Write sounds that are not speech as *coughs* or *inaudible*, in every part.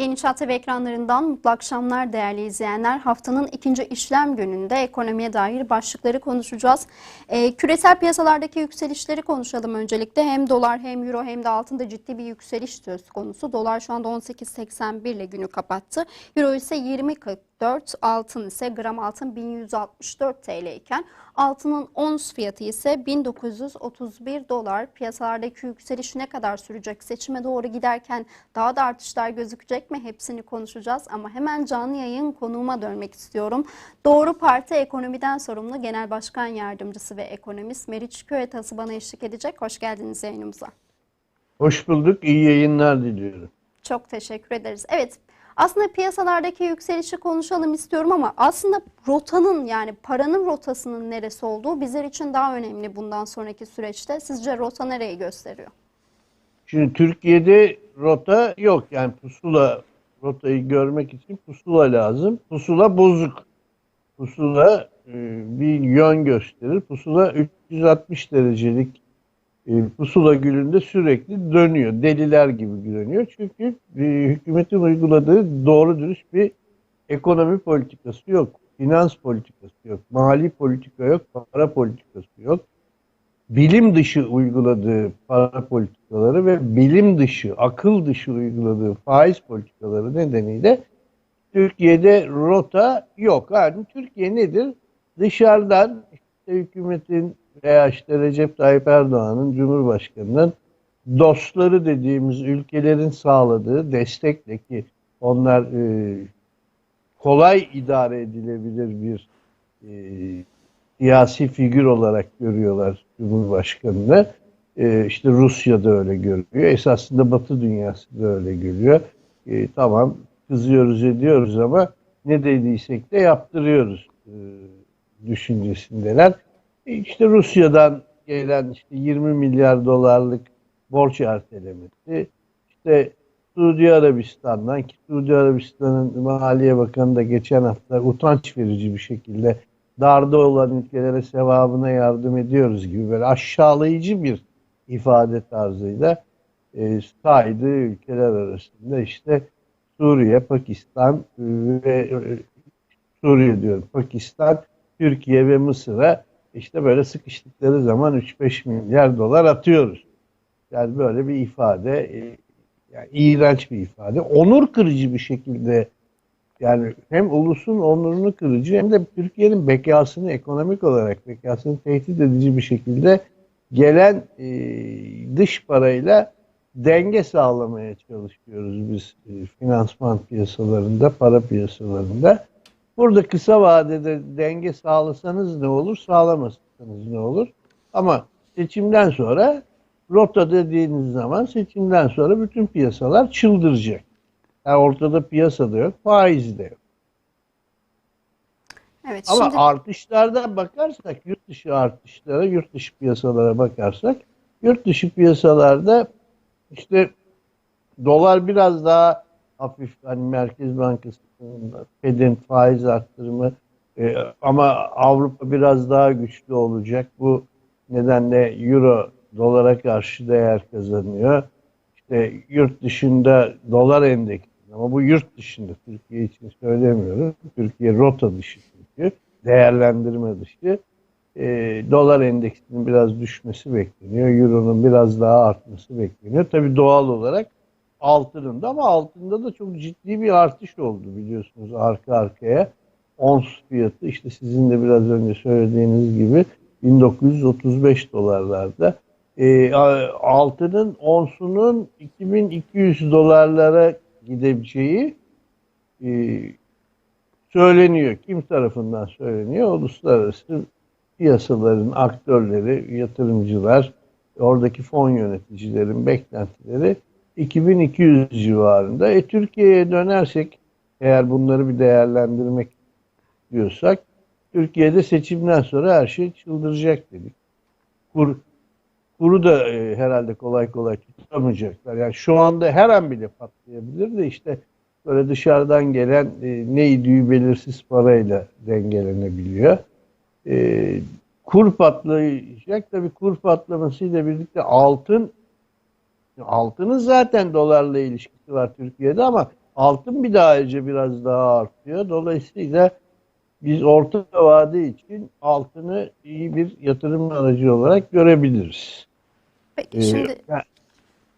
Yeni Çat TV ekranlarından mutlu akşamlar değerli izleyenler. Haftanın ikinci işlem gününde ekonomiye dair başlıkları konuşacağız. Ee, küresel piyasalardaki yükselişleri konuşalım öncelikle. Hem dolar hem euro hem de altında ciddi bir yükseliş söz konusu. Dolar şu anda 18.81 ile günü kapattı. Euro ise 20.44, altın ise gram altın 1164 TL iken altının ons fiyatı ise 1931 dolar. Piyasalardaki yükseliş ne kadar sürecek? Seçime doğru giderken daha da artışlar gözükecek mi? Hepsini konuşacağız ama hemen canlı yayın konuğuma dönmek istiyorum. Doğru Parti ekonomiden sorumlu Genel Başkan Yardımcısı ve ekonomist Meriç Köyetası bana eşlik edecek. Hoş geldiniz yayınımıza. Hoş bulduk. İyi yayınlar diliyorum. Çok teşekkür ederiz. Evet aslında piyasalardaki yükselişi konuşalım istiyorum ama aslında rotanın yani paranın rotasının neresi olduğu bizler için daha önemli bundan sonraki süreçte. Sizce rota nereyi gösteriyor? Şimdi Türkiye'de rota yok. Yani pusula rotayı görmek için pusula lazım. Pusula bozuk. Pusula e, bir yön gösterir. Pusula 360 derecelik e, pusula gülünde sürekli dönüyor. Deliler gibi dönüyor. Çünkü e, hükümetin uyguladığı doğru dürüst bir ekonomi politikası yok. Finans politikası yok. Mali politika yok. Para politikası yok. Bilim dışı uyguladığı para politikaları ve bilim dışı, akıl dışı uyguladığı faiz politikaları nedeniyle Türkiye'de rota yok. Yani Türkiye nedir? Dışarıdan işte hükümetin veya işte Recep Tayyip Erdoğan'ın Cumhurbaşkanı'nın dostları dediğimiz ülkelerin sağladığı destekle ki onlar e, kolay idare edilebilir bir e, siyasi figür olarak görüyorlar Cumhurbaşkanı'nı. E, işte Rusya da öyle görüyor. Esasında Batı dünyası da öyle görüyor. E, tamam kızıyoruz ediyoruz ama ne dediysek de yaptırıyoruz e, düşüncesindeler. İşte Rusya'dan gelen işte 20 milyar dolarlık borç ertelemesi, işte Suudi Arabistan'dan ki Suudi Arabistan'ın Maliye Bakanı da geçen hafta utanç verici bir şekilde darda olan ülkelere sevabına yardım ediyoruz gibi böyle aşağılayıcı bir ifade tarzıyla e, saydığı ülkeler arasında işte Suriye, Pakistan ve e, Suriye diyorum, Pakistan, Türkiye ve Mısır'a işte böyle sıkıştıkları zaman 3-5 milyar dolar atıyoruz. Yani böyle bir ifade, e, yani iğrenç bir ifade. Onur kırıcı bir şekilde yani hem ulusun onurunu kırıcı hem de Türkiye'nin bekasını ekonomik olarak bekasını tehdit edici bir şekilde gelen e, dış parayla denge sağlamaya çalışıyoruz biz e, finansman piyasalarında, para piyasalarında. Burada kısa vadede denge sağlasanız ne olur, sağlamasanız ne olur? Ama seçimden sonra rota dediğiniz zaman seçimden sonra bütün piyasalar çıldıracak. Yani ortada piyasa da yok, faiz de yok. Evet, Ama şimdi artışlarda bakarsak, yurt dışı artışlara, yurt dışı piyasalara bakarsak, yurt dışı piyasalarda işte dolar biraz daha hafif, hani Merkez Bankası'nın Fed'in faiz arttırımı e, ama Avrupa biraz daha güçlü olacak. Bu nedenle Euro dolara karşı değer kazanıyor. İşte yurt dışında dolar endeksi ama bu yurt dışında Türkiye için söylemiyorum. Türkiye rota dışı çünkü. Değerlendirme dışı. E, dolar endeksinin biraz düşmesi bekleniyor. Euro'nun biraz daha artması bekleniyor. Tabii doğal olarak altının da ama altında da çok ciddi bir artış oldu biliyorsunuz arka arkaya. Ons fiyatı işte sizin de biraz önce söylediğiniz gibi 1935 dolarlarda. E, altının onsunun 2200 dolarlara gidebileceği e, söyleniyor. Kim tarafından söyleniyor? Uluslararası piyasaların aktörleri, yatırımcılar, oradaki fon yöneticilerin beklentileri 2200 civarında. E Türkiye'ye dönersek eğer bunları bir değerlendirmek diyorsak Türkiye'de seçimden sonra her şey çıldıracak dedik. Kur, kuru da e, herhalde kolay kolay tutamayacaklar. Yani şu anda her an bile patlayabilir de işte böyle dışarıdan gelen e, neydi belirsiz parayla dengelenebiliyor. E, kur patlayacak tabii kur patlamasıyla birlikte altın altının zaten dolarla ilişkisi var Türkiye'de ama Altın bir daha ayrıca biraz daha artıyor. Dolayısıyla biz orta vade için altını iyi bir yatırım aracı olarak görebiliriz. Peki Ee, şimdi yani-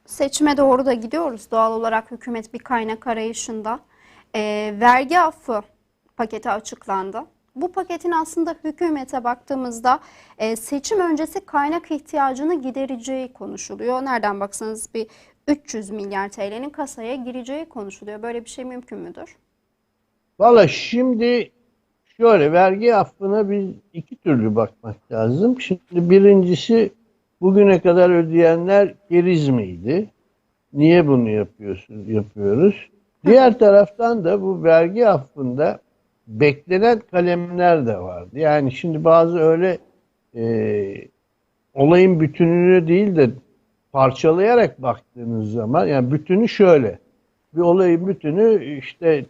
seçime doğru da gidiyoruz. Doğal olarak hükümet bir kaynak arayışında. Ee, vergi affı paketi açıklandı. Bu paketin aslında hükümete baktığımızda e, seçim öncesi kaynak ihtiyacını gidereceği konuşuluyor. Nereden baksanız bir 300 milyar TL'nin kasaya gireceği konuşuluyor. Böyle bir şey mümkün müdür? Valla şimdi şöyle vergi affına biz iki türlü bakmak lazım. Şimdi birincisi bugüne kadar ödeyenler geriz miydi? Niye bunu yapıyorsun, yapıyoruz? Diğer taraftan da bu vergi affında beklenen kalemler de vardı. Yani şimdi bazı öyle e, olayın bütününü değil de parçalayarak baktığınız zaman yani bütünü şöyle. Bir olayın bütünü işte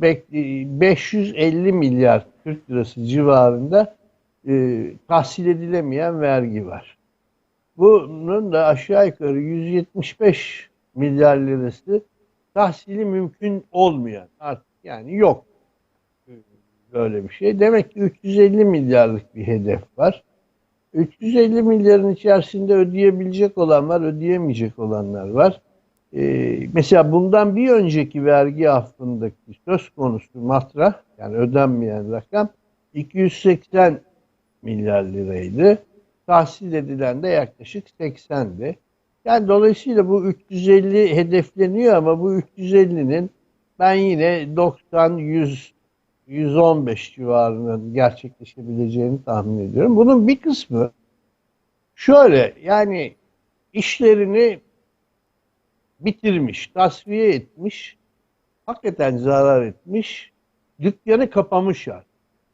bek- 550 milyar Türk lirası civarında e, tahsil edilemeyen vergi var. Bunun da aşağı yukarı 175 milyar lirası tahsili mümkün olmayan artık yani yok böyle bir şey. Demek ki 350 milyarlık bir hedef var. 350 milyarın içerisinde ödeyebilecek olan var, ödeyemeyecek olanlar var. Ee, mesela bundan bir önceki vergi affındaki söz konusu matrah yani ödenmeyen rakam 280 milyar liraydı. Tahsil edilen de yaklaşık 80'di. Yani dolayısıyla bu 350 hedefleniyor ama bu 350'nin ben yine 90 100 115 civarının gerçekleşebileceğini tahmin ediyorum. Bunun bir kısmı şöyle yani işlerini bitirmiş, tasfiye etmiş, hakikaten zarar etmiş, dükkanı kapamış yani.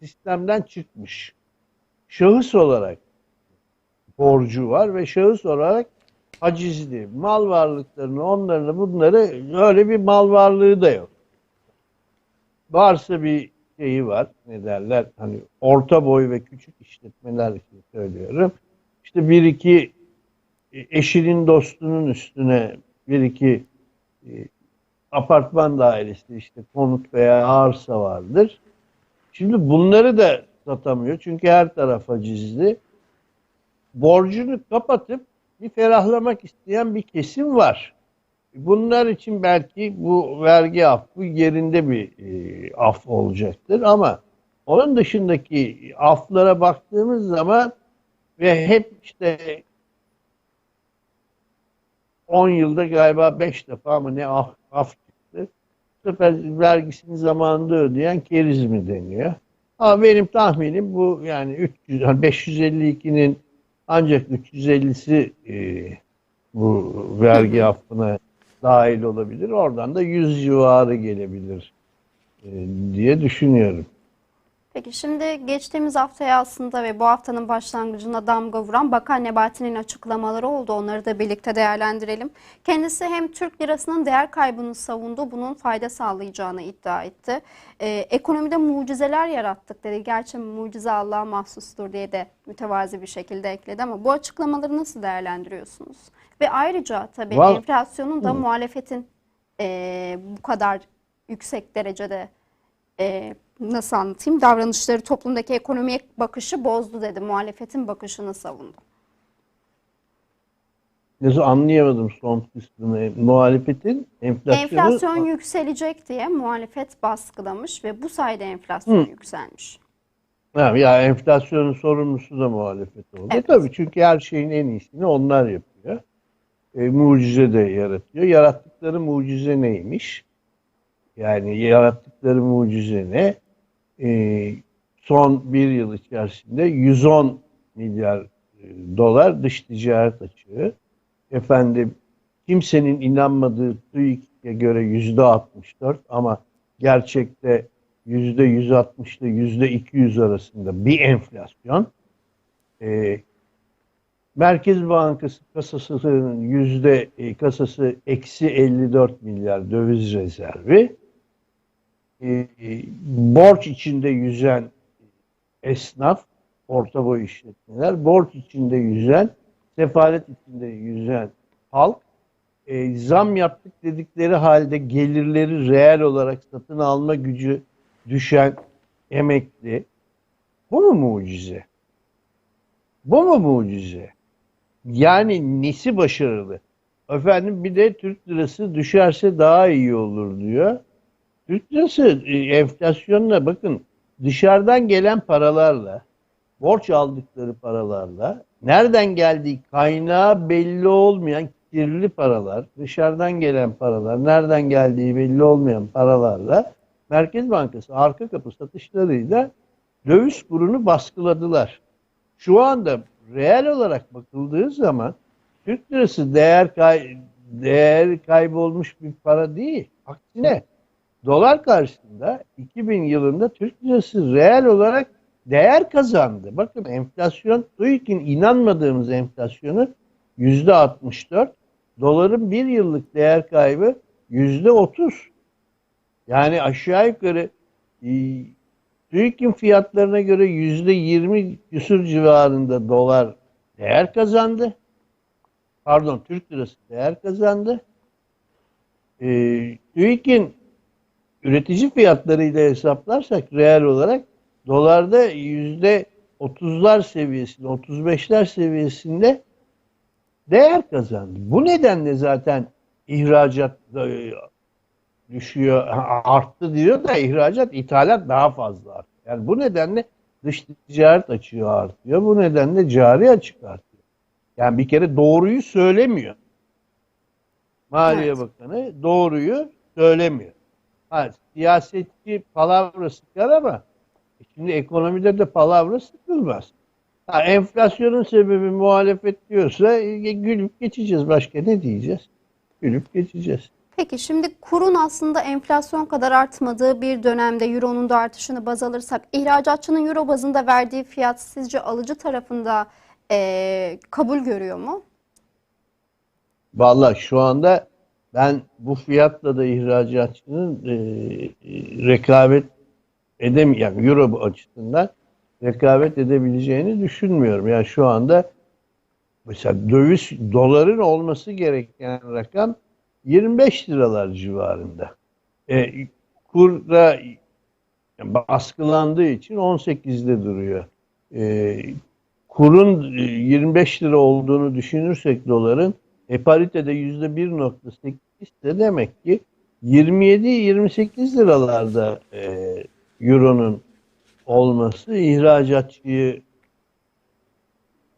Sistemden çıkmış. Şahıs olarak borcu var ve şahıs olarak hacizli. Mal varlıklarını, onları, bunları öyle bir mal varlığı da yok. Varsa bir şeyi var, ne derler, hani orta boy ve küçük işletmeler için söylüyorum. İşte bir iki e, eşinin dostunun üstüne bir iki e, apartman dairesi işte konut veya arsa vardır. Şimdi bunları da satamıyor çünkü her taraf hacizli. Borcunu kapatıp bir ferahlamak isteyen bir kesim var. Bunlar için belki bu vergi affı yerinde bir e, af olacaktır ama onun dışındaki aflara baktığımız zaman ve hep işte 10 yılda galiba 5 defa mı ne af, af çıktı. Bu sefer vergisini zamanında ödeyen keriz mi deniyor. Ama benim tahminim bu yani 300, hani 552'nin ancak 350'si e, bu vergi *laughs* affına dahil olabilir. Oradan da 100 civarı gelebilir e, diye düşünüyorum. Peki şimdi geçtiğimiz haftaya aslında ve bu haftanın başlangıcında damga vuran Bakan Nebati'nin açıklamaları oldu. Onları da birlikte değerlendirelim. Kendisi hem Türk lirasının değer kaybını savundu, bunun fayda sağlayacağını iddia etti. Ee, ekonomide mucizeler yarattık dedi. Gerçi mucize Allah'a mahsustur diye de mütevazi bir şekilde ekledi ama bu açıklamaları nasıl değerlendiriyorsunuz? Ve ayrıca tabii Val- enflasyonun da muhalefetin eee, bu kadar yüksek derecede eee, nasıl anlatayım davranışları toplumdaki ekonomiye bakışı bozdu dedi. Muhalefetin bakışını savundu. Nasıl anlayamadım son kısmını. Muhalefetin enflasyonu Enflasyon yükselecek diye muhalefet baskılamış ve bu sayede enflasyon yükselmiş. Ha, ya enflasyonun sorumlusu da muhalefet oldu. Evet. Tabii çünkü her şeyin en iyisini onlar yapıyor. E, mucize de yaratıyor. Yarattıkları mucize neymiş? Yani yarattıkları mucize ne? E, son bir yıl içerisinde 110 milyar e, dolar dış ticaret açığı. Efendim kimsenin inanmadığı TÜİK'e göre yüzde 64 ama gerçekte yüzde 160 ile yüzde 200 arasında bir enflasyon. Ee, Merkez Bankası kasasının yüzde e, kasası eksi 54 milyar döviz rezervi. Ee, e, borç içinde yüzen esnaf, orta boy işletmeler, borç içinde yüzen, sefalet içinde yüzen halk e, zam yaptık dedikleri halde gelirleri reel olarak satın alma gücü düşen emekli. Bu mu mucize? Bu mu mucize? Yani nesi başarılı? Efendim bir de Türk lirası düşerse daha iyi olur diyor. Türk lirası e, enflasyonla bakın dışarıdan gelen paralarla, borç aldıkları paralarla, nereden geldiği kaynağı belli olmayan kirli paralar, dışarıdan gelen paralar, nereden geldiği belli olmayan paralarla Merkez Bankası arka kapı satışlarıyla döviz kurunu baskıladılar. Şu anda reel olarak bakıldığı zaman Türk lirası değer kay değer kaybolmuş bir para değil. Aksine dolar karşısında 2000 yılında Türk lirası reel olarak değer kazandı. Bakın enflasyon, TÜİK'in inanmadığımız enflasyonu yüzde 64, doların bir yıllık değer kaybı yüzde 30. Yani aşağı yukarı TÜİK'in fiyatlarına göre yüzde 20 küsur civarında dolar değer kazandı. Pardon Türk lirası değer kazandı. E, TÜİK'in üretici fiyatlarıyla hesaplarsak reel olarak dolarda yüzde 30'lar seviyesinde, 35'ler seviyesinde değer kazandı. Bu nedenle zaten ihracat e, düşüyor, arttı diyor da ihracat, ithalat daha fazla arttı. Yani bu nedenle dış ticaret açığı artıyor. Bu nedenle cari açık artıyor. Yani bir kere doğruyu söylemiyor. Maliye Evet. Bakanı doğruyu söylemiyor. Ha, siyasetçi palavra sıkar ama şimdi ekonomide de palavra sıkılmaz. Ha, enflasyonun sebebi muhalefet diyorsa e, gülüp geçeceğiz. Başka ne diyeceğiz? Gülüp geçeceğiz. Peki şimdi kurun aslında enflasyon kadar artmadığı bir dönemde euronun da artışını baz alırsak ihracatçının euro bazında verdiği fiyat sizce alıcı tarafında eee, kabul görüyor mu? Vallahi şu anda ben bu fiyatla da ihracatçının e, e, rekabet edem yani euro açısından rekabet edebileceğini düşünmüyorum. Yani şu anda mesela döviz doların olması gereken rakam 25 liralar civarında. E, kurda yani baskılandığı için 18'de duruyor. E, kurun e, 25 lira olduğunu düşünürsek doların e paritede yüzde 1.8 ise demek ki 27-28 liralarda e, euronun olması ihracatçıyı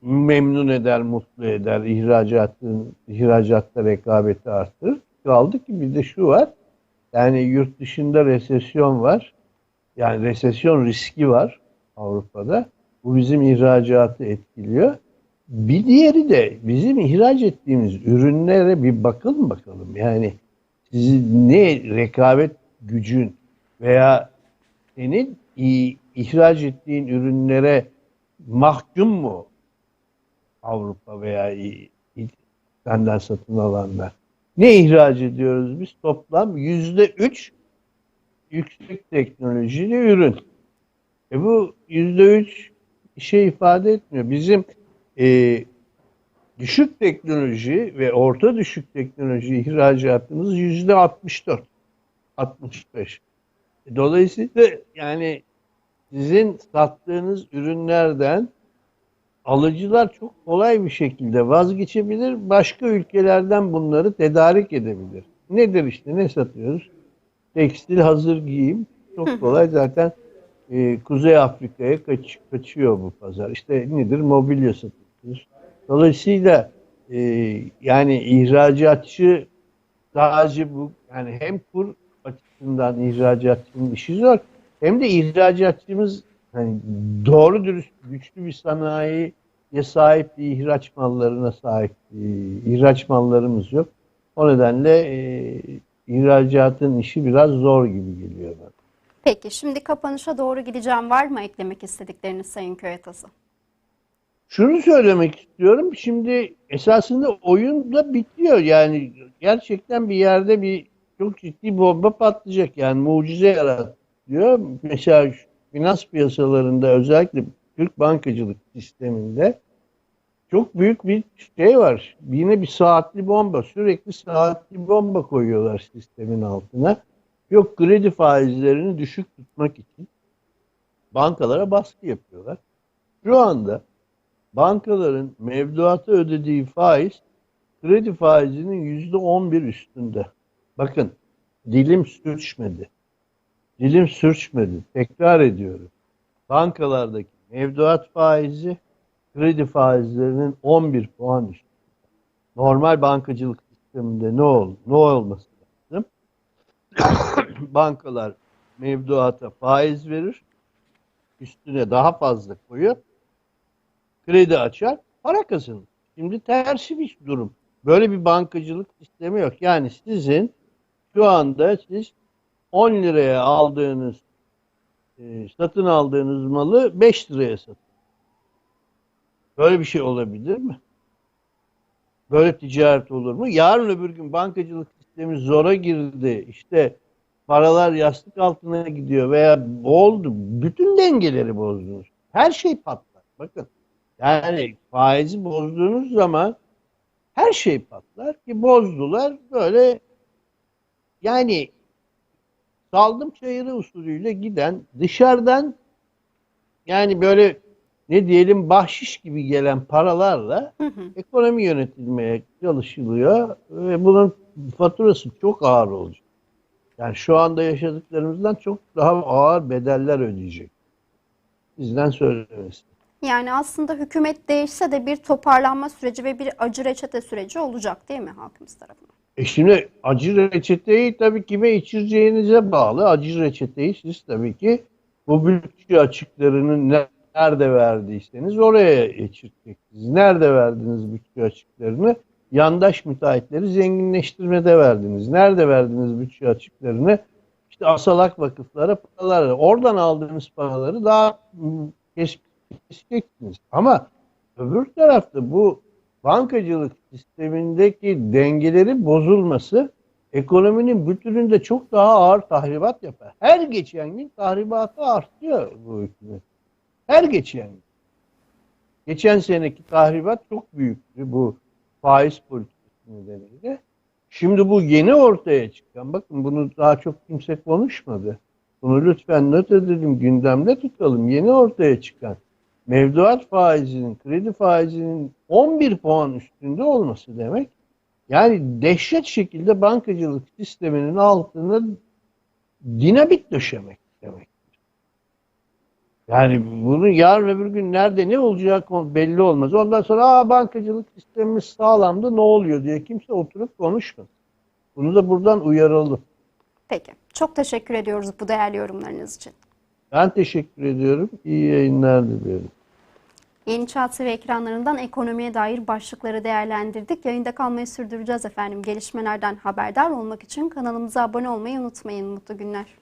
memnun eder, mutlu eder, ihracatın ihracatta rekabeti artırır. Kaldı ki bir de şu var, yani yurt dışında resesyon var, yani resesyon riski var Avrupa'da. Bu bizim ihracatı etkiliyor. Bir diğeri de bizim ihraç ettiğimiz ürünlere bir bakın bakalım. Yani sizin ne rekabet gücün veya senin ihraç ettiğin ürünlere mahkum mu Avrupa veya senden satın alanlar? Ne ihraç ediyoruz biz? Toplam yüzde üç yüksek teknolojili ürün. E bu yüzde üç şey ifade etmiyor. Bizim e, düşük teknoloji ve orta düşük teknoloji ihracatımız yüzde 64, 65. E, Dolayısıyla yani sizin sattığınız ürünlerden alıcılar çok kolay bir şekilde vazgeçebilir. Başka ülkelerden bunları tedarik edebilir. Nedir işte ne satıyoruz? Tekstil hazır giyim. Çok kolay zaten e, Kuzey Afrika'ya kaç, kaçıyor bu pazar. İşte nedir? Mobilya satıyoruz. Dolayısıyla e, yani ihracatçı sadece bu yani hem kur açısından ihracatçının işi zor hem de ihracatçımız hani doğru dürüst güçlü bir sanayiye sahip bir ihraç mallarına sahip bir ihraç mallarımız yok. O nedenle e, ihracatın işi biraz zor gibi geliyor bana. Peki şimdi kapanışa doğru gideceğim. Var mı eklemek istedikleriniz Sayın Köyatası? Şunu söylemek istiyorum. Şimdi esasında oyun da bitiyor. Yani gerçekten bir yerde bir çok ciddi bomba patlayacak. Yani mucize yaratıyor. Mesela finans piyasalarında özellikle Türk bankacılık sisteminde çok büyük bir şey var. Yine bir saatli bomba. Sürekli saatli bomba koyuyorlar sistemin altına. Yok kredi faizlerini düşük tutmak için bankalara baskı yapıyorlar. Şu anda bankaların mevduata ödediği faiz kredi faizinin yüzde on bir üstünde. Bakın dilim sürçmedi. Dilim sürçmedi. Tekrar ediyorum. Bankalardaki mevduat faizi kredi faizlerinin 11 puan üstünde. Normal bankacılık sisteminde ne ol ne olması lazım? *coughs* Bankalar mevduata faiz verir. Üstüne daha fazla koyup kredi açar, para kazanır. Şimdi tersi bir durum. Böyle bir bankacılık sistemi yok. Yani sizin şu anda siz 10 liraya aldığınız e, satın aldığınız malı 5 liraya satın. Böyle bir şey olabilir mi? Böyle ticaret olur mu? Yarın öbür gün bankacılık sistemi zora girdi. İşte paralar yastık altına gidiyor veya oldu. Bütün dengeleri bozdunuz. Her şey patlar. Bakın. Yani faizi bozduğunuz zaman her şey patlar ki bozdular böyle yani saldım çayırı usulüyle giden dışarıdan yani böyle ne diyelim bahşiş gibi gelen paralarla Hı hı. ekonomi yönetilmeye çalışılıyor ve bunun faturası çok ağır olacak. Yani şu anda yaşadıklarımızdan çok daha ağır bedeller ödeyecek. Bizden söylemesi. Yani aslında hükümet değişse de bir toparlanma süreci ve bir acı reçete süreci olacak değil mi halkımız tarafından? E şimdi acı reçeteyi tabii kime içireceğinize bağlı. Acı reçeteyi siz tabii ki bu bütçe açıklarını ne- nerede verdiyseniz oraya geçireceksiniz. Nerede verdiniz bütçe açıklarını? Yandaş müteahhitleri zenginleştirmede verdiniz. Nerede verdiniz bütçe açıklarını? İşte asalak vakıflara paralar. Oradan aldığınız paraları daha kes- keseceksiniz. Ama öbür tarafta bu bankacılık sistemindeki dengelerin bozulması ekonominin bütününde çok daha ağır tahribat yapar. Her geçen gün tahribatı artıyor bu hükümet. Her geçen gün. Geçen seneki tahribat çok büyüktü bu faiz politikası nedeniyle. Şimdi bu yeni ortaya çıkan, bakın bunu daha çok kimse konuşmadı. Bunu lütfen not edelim, gündemde tutalım. Yeni ortaya çıkan mevduat faizinin, kredi faizinin 11 puan üstünde olması demek, yani dehşet şekilde bankacılık sisteminin altına dinamit döşemek demek. Yani bunu yarın öbür gün nerede ne olacağı kon- belli olmaz. Ondan sonra Aa, bankacılık sistemimiz sağlamdı ne oluyor diye kimse oturup konuşmaz. Bunu da buradan uyaralım. Peki. Çok teşekkür ediyoruz bu değerli yorumlarınız için. Ben teşekkür ediyorum. İyi yayınlar diliyorum. Yeni Çağ TV ekranlarından ekonomiye dair başlıkları değerlendirdik. Yayında kalmayı sürdüreceğiz efendim. Gelişmelerden haberdar olmak için kanalımıza abone olmayı unutmayın. Mutlu günler.